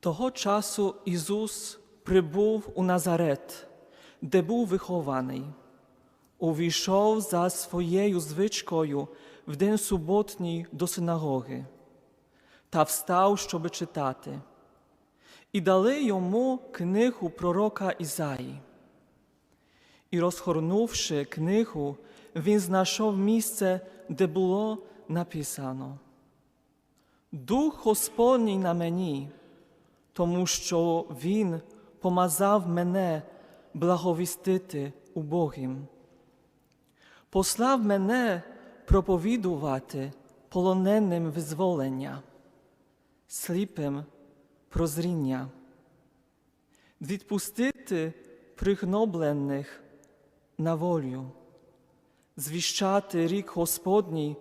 Того часу Ісус прибув у Назарет, де був вихований. Увійшов за своєю звичкою в день суботній до синагоги та встав, щоби читати. І дали йому книгу пророка Ізаї. І розгорнувши книгу, він знайшов місце, де було написано. Дух Господній на мені, тому що Він помазав мене благовістити убогим. Послав мене проповідувати полоненим визволення, сліпим прозріння, відпустити пригноблених на волю, звіщати рік Господній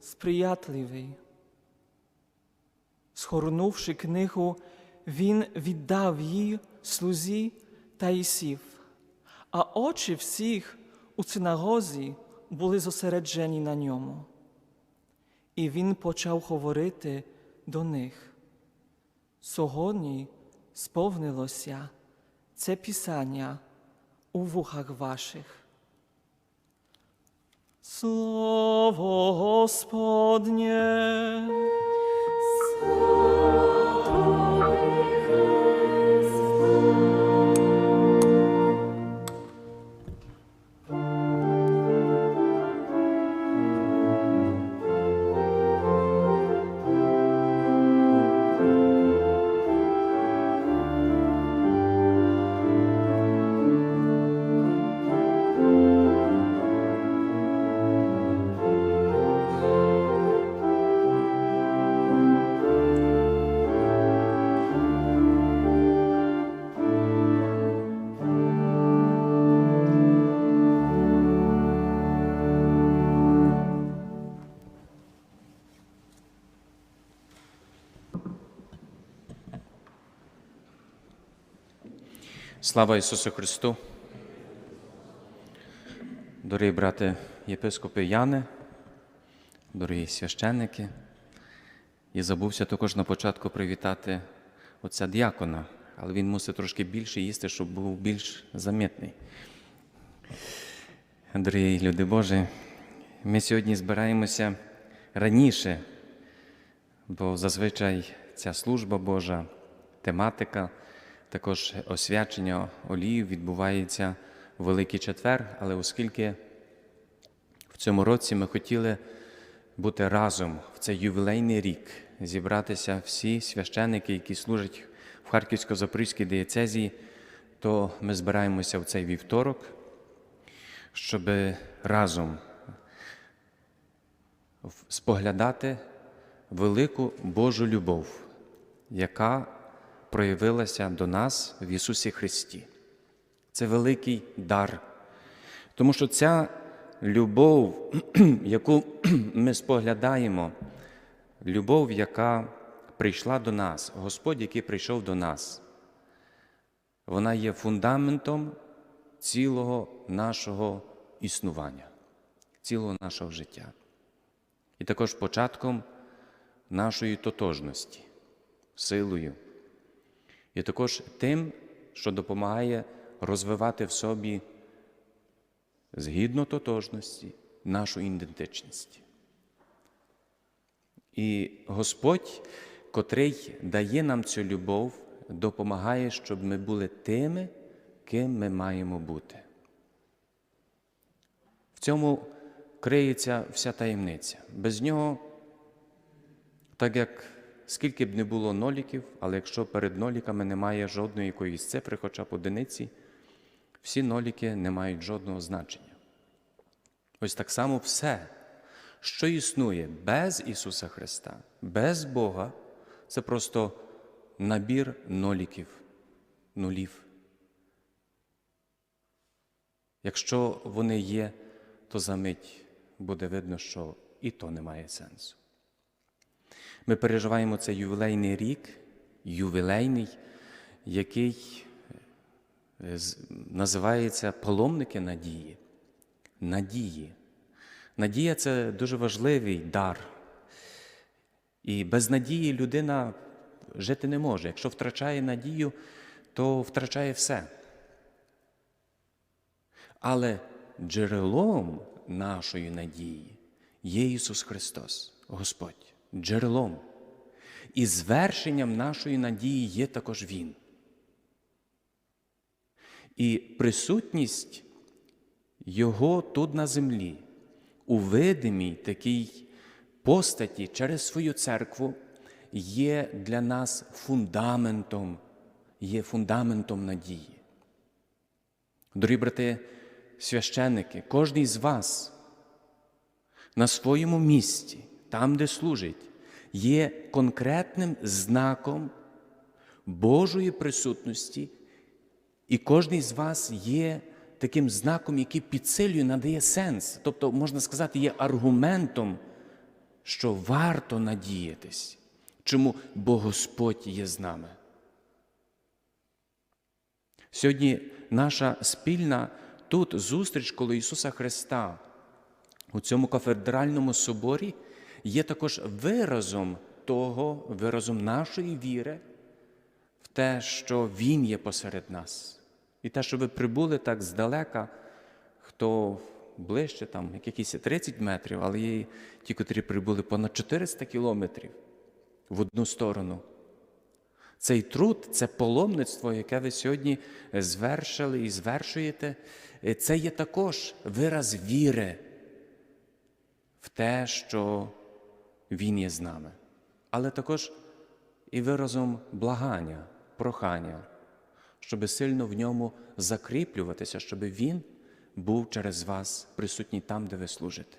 сприятливий. Схорнувши книгу, він віддав її слузі та й сів, а очі всіх у синагозі були зосереджені на ньому. І він почав говорити до них. Сьогодні сповнилося це писання у вухах ваших. Слово Господнє. 如何？Слава Ісусу Христу! Дорогі брати єпископи Яни, дорогі священники, і забувся також на початку привітати отця діакона, але він мусить трошки більше їсти, щоб був більш замітний. Дорогі люди Божі, ми сьогодні збираємося раніше, бо зазвичай ця служба Божа, тематика, також освячення оліїв відбувається у Великий Четвер, але оскільки в цьому році ми хотіли бути разом в цей ювілейний рік, зібратися всі священики, які служать в Харківсько-Запорізькій дієцезії, то ми збираємося в цей вівторок, щоб разом споглядати велику Божу любов, яка проявилася до нас в Ісусі Христі. Це великий дар. Тому що ця любов, яку ми споглядаємо, любов, яка прийшла до нас, Господь, який прийшов до нас, вона є фундаментом цілого нашого існування, цілого нашого життя. І також початком нашої тотожності, силою. І також тим, що допомагає розвивати в собі згідно тотожності нашу ідентичність. І Господь, котрий дає нам цю любов, допомагає, щоб ми були тими, ким ми маємо бути. В цьому криється вся таємниця. Без нього, так як скільки б не було ноліків, але якщо перед ноліками немає жодної якоїсь цифри, хоча б одиниці, всі ноліки не мають жодного значення. Ось так само все, що існує без Ісуса Христа, без Бога, це просто набір ноліків, нулів. Якщо вони є, то за мить буде видно, що і то не має сенсу. Ми переживаємо цей ювілейний рік, ювілейний, який е, називається паломники надії. Надії. Надія це дуже важливий дар. І без надії людина жити не може. Якщо втрачає надію, то втрачає все. Але джерелом нашої надії є Ісус Христос, Господь, джерелом. І звершенням нашої надії є також Він. І присутність Його тут на землі, у видимій такій постаті через свою церкву, є для нас фундаментом, є фундаментом надії. Дорогі брати, священники, кожен з вас на своєму місці, там, де служить, є конкретним знаком Божої присутності, і кожен з вас є таким знаком, який підсилює, надає сенс. Тобто, можна сказати, є аргументом, що варто надіятись. Чому? Бо Господь є з нами. Сьогодні наша спільна тут зустріч коло Ісуса Христа у цьому кафедральному соборі є також виразом того, виразом нашої віри в те, що Він є посеред нас. І те, що ви прибули так здалека, хто ближче, там, як якісь 30 метрів, але є ті, котрі прибули понад 400 кілометрів в одну сторону. Цей труд, це паломництво, яке ви сьогодні звершили і звершуєте, е, це є також вираз віри в те, що Він є з нами, але також і виразом благання, прохання, щоб сильно в ньому закріплюватися, щоб Він був через вас присутній там, де ви служите.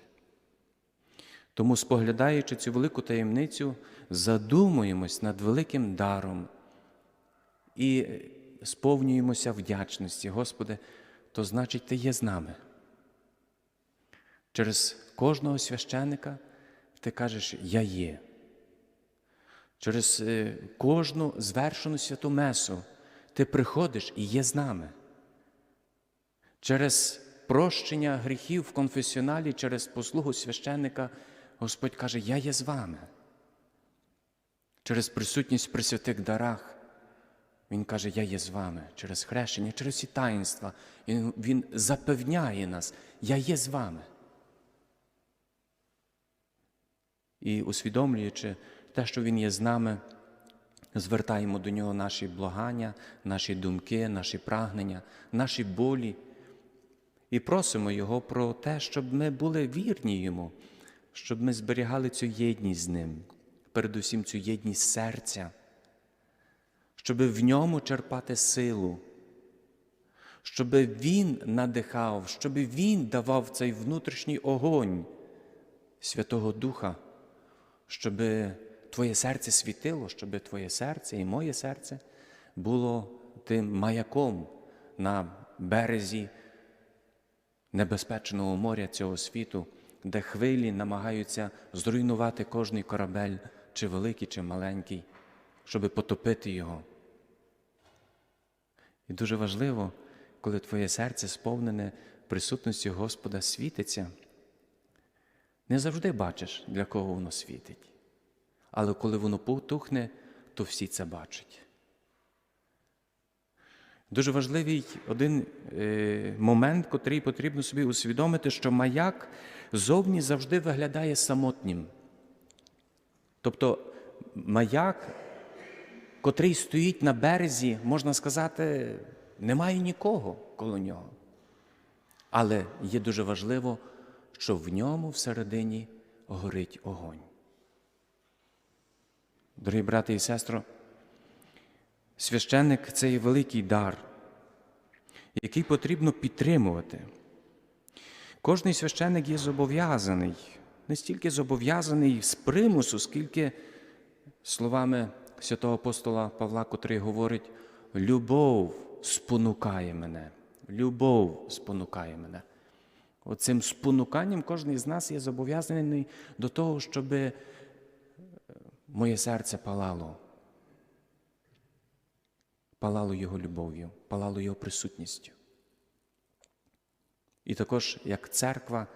Тому, споглядаючи цю велику таємницю, задумуємось над великим даром і сповнюємося вдячності. Господи, то значить, Ти є з нами. Через кожного священика ти кажеш Я є. Через е, кожну звершену святу месу ти приходиш і є з нами. Через прощення гріхів в конфесіоналі, через послугу священника Господь каже, Я є з вами. Через присутність при святих дарах Він каже, Я є з вами через хрещення, через всі таїнства. Він запевняє нас, Я є з вами. І усвідомлюючи те, що Він є з нами, звертаємо до Нього наші благання, наші думки, наші прагнення, наші болі. І просимо Його про те, щоб ми були вірні Йому, щоб ми зберігали цю єдність з Ним, передусім цю єдність серця, щоб в ньому черпати силу, щоб Він надихав, щоб Він давав цей внутрішній огонь Святого Духа, щоб Твоє серце світило, щоб Твоє серце і моє серце було тим маяком на березі небезпечного моря цього світу, де хвилі намагаються зруйнувати кожний корабель, чи великий, чи маленький, щоб потопити його. І дуже важливо, коли твоє серце сповнене присутністю Господа світиться, не завжди бачиш, для кого воно світить. Але коли воно потухне, то всі це бачать. Дуже важливий один е, момент, котрий потрібно собі усвідомити, що маяк зовні завжди виглядає самотнім. Тобто маяк, котрий стоїть на березі, можна сказати, немає нікого коло нього. Але є дуже важливо, що в ньому всередині горить огонь. Дорогі брати і сестри, священник це є великий дар, який потрібно підтримувати. Кожний священник є зобов'язаний не стільки зобов'язаний з примусу, скільки словами святого апостола Павла, котрий говорить: любов спонукає мене, любов спонукає мене. Оцим спонуканням кожен з нас є зобов'язаний до того, щоб моє серце палало. Палало його любов'ю, палало його присутністю. І також, як церква,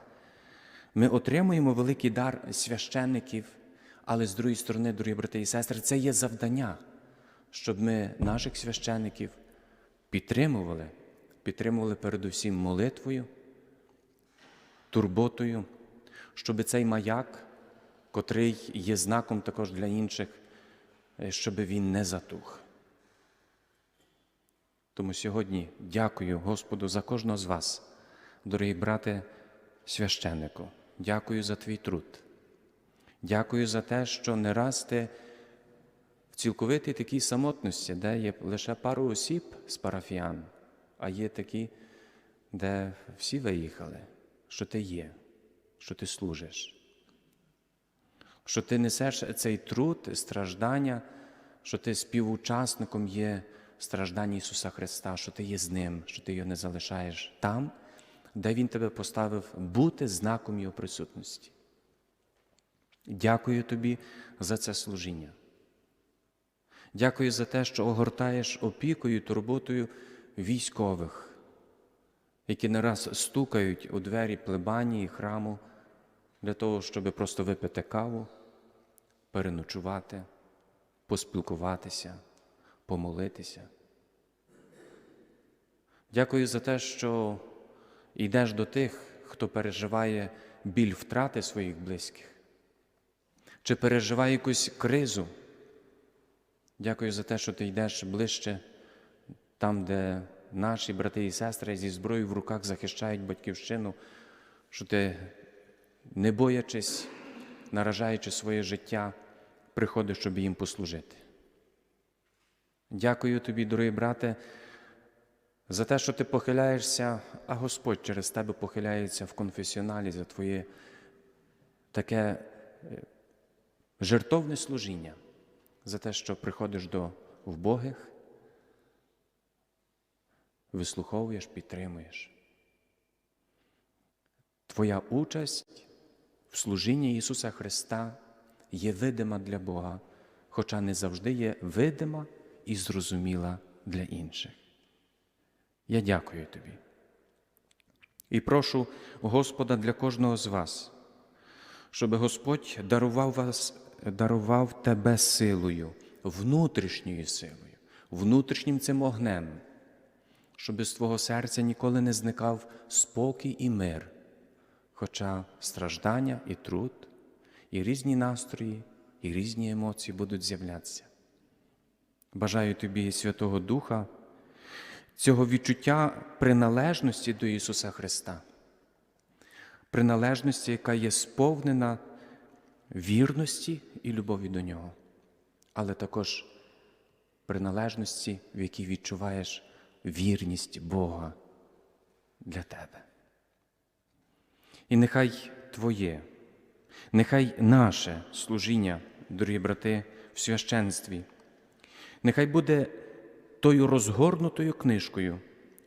ми отримуємо великий дар священників, але з другої сторони, дорогі брати і сестри, це є завдання, щоб ми наших священників підтримували, підтримували передусім молитвою, турботою, щоб цей маяк, котрий є знаком також для інших, е, щоб він не затух. Тому сьогодні дякую Господу за кожного з вас, дорогі брате священнику. Дякую за твій труд. Дякую за те, що не раз ти в цілковитій такій самотності, де є лише пару осіб з парафіян, а є такі, де всі виїхали, що ти є, що ти служиш, що ти несеш цей труд, страждання, що ти співучасником є страждань Ісуса Христа, що ти є з Ним, що ти його не залишаєш там, де Він тебе поставив бути знаком Його присутності. Дякую тобі за це служіння. Дякую за те, що огортаєш опікою, турботою військових, які не раз стукають у двері плебанії, храму для того, щоб просто випити каву, переночувати, поспілкуватися, помолитися. Дякую за те, що йдеш до тих, хто переживає біль втрати своїх близьких, чи переживає якусь кризу. Дякую за те, що ти йдеш ближче там, де наші брати і сестри зі зброєю в руках захищають батьківщину, що ти, не боячись, наражаючи своє життя, приходиш, щоб їм послужити. Дякую тобі, дорогий брате, за те, що ти похиляєшся, а Господь через тебе похиляється в конфесіоналі за твоє таке е, жертовне служіння, за те, що приходиш до вбогих, вислуховуєш, підтримуєш. Твоя участь в служінні Ісуса Христа є видима для Бога, хоча не завжди є видима і зрозуміла для інших. Я дякую тобі. І прошу Господа для кожного з вас, щоб Господь дарував вас, дарував тебе силою, внутрішньою силою, внутрішнім цим огнем, щоб з твого серця ніколи не зникав спокій і мир, хоча страждання і труд, і різні настрої, і різні емоції будуть з'являтися. Бажаю тобі Святого Духа, цього відчуття приналежності до Ісуса Христа, приналежності, яка є сповнена вірності і любові до Нього, але також приналежності, в якій відчуваєш вірність Бога для тебе. І нехай Твоє, нехай наше служіння, дорогі брати, в священстві, нехай буде тою розгорнутою книжкою,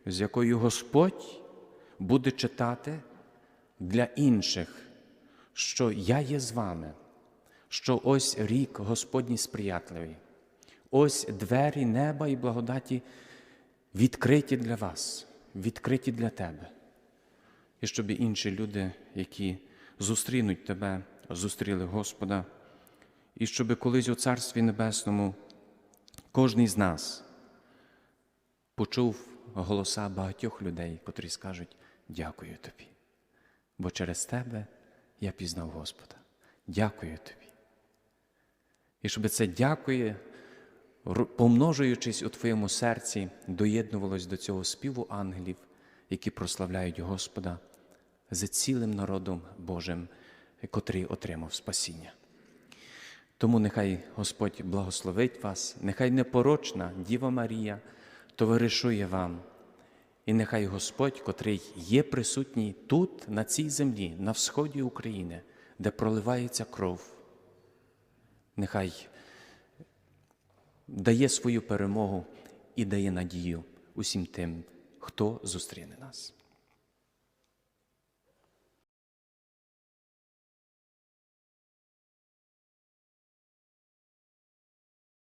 з якою Господь буде читати для інших, що я є з вами, що ось рік Господній сприятливий, ось двері неба і благодаті відкриті для вас, відкриті для тебе. І щоб інші люди, які зустрінуть тебе, зустріли Господа, і щоб колись у Царстві Небесному кожний з нас почув голоса багатьох людей, котрі скажуть дякую тобі, бо через тебе я пізнав Господа. Дякую тобі. І щоб це дякує, помножуючись у твоєму серці, доєднувалось до цього співу ангелів, які прославляють Господа за цілим народом Божим, котрий отримав спасіння. Тому нехай Господь благословить вас, нехай непорочна Діва Марія товаришує вам, і нехай Господь, котрий є присутній тут, на цій землі, на всході України, де проливається кров, нехай дає свою перемогу і дає надію усім тим, хто зустріне нас.